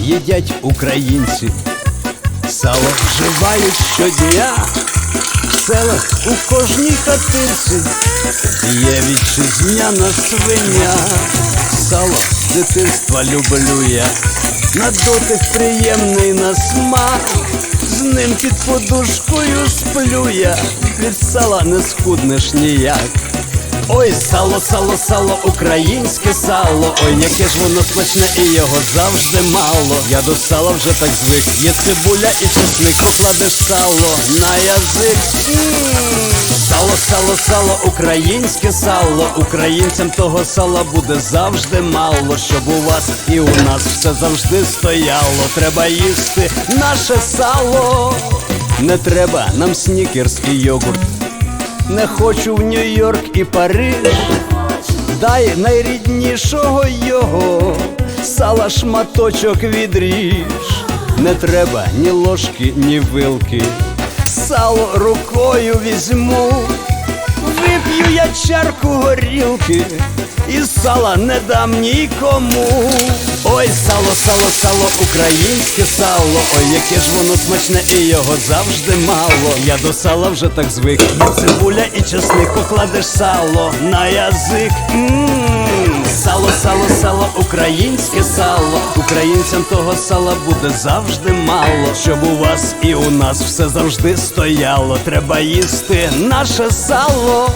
їдять українці, сало вживають щодня. В селах у кожній хатинці є вітчизняна свиня. Сало дитинства люблю я, на дотик приємний на смак. З ним під подушкою сплю я, від сала не схуднеш ніяк. Ой, сало, сало, сало, українське сало. Ой, яке ж воно смачне і його завжди мало. Я до сала вже так звик. Є цибуля і чесник, покладеш сало на язик. Сало, сало, сало, українське сало. Українцям того сала буде завжди мало. Щоб у вас і у нас все завжди стояло. Треба їсти наше сало. Не треба нам снікерс і йогурт. Не хочу в Нью-Йорк і Париж. Дай найріднішого його, сала шматочок відріж. Не треба ні ложки, ні вилки. Сало рукою візьму, вип'ю я чарку горілки, і сала не дам нікому. Ой, сало, сало, сало, українське сало. Ой, яке ж воно смачне і його завжди мало. Я до сала вже так звик. Цибуля і чесник, покладеш сало на язик. Сало, сало, сало, українське сало. Українцям того сала буде завжди мало. Щоб у вас і у нас все завжди стояло. Треба їсти наше сало.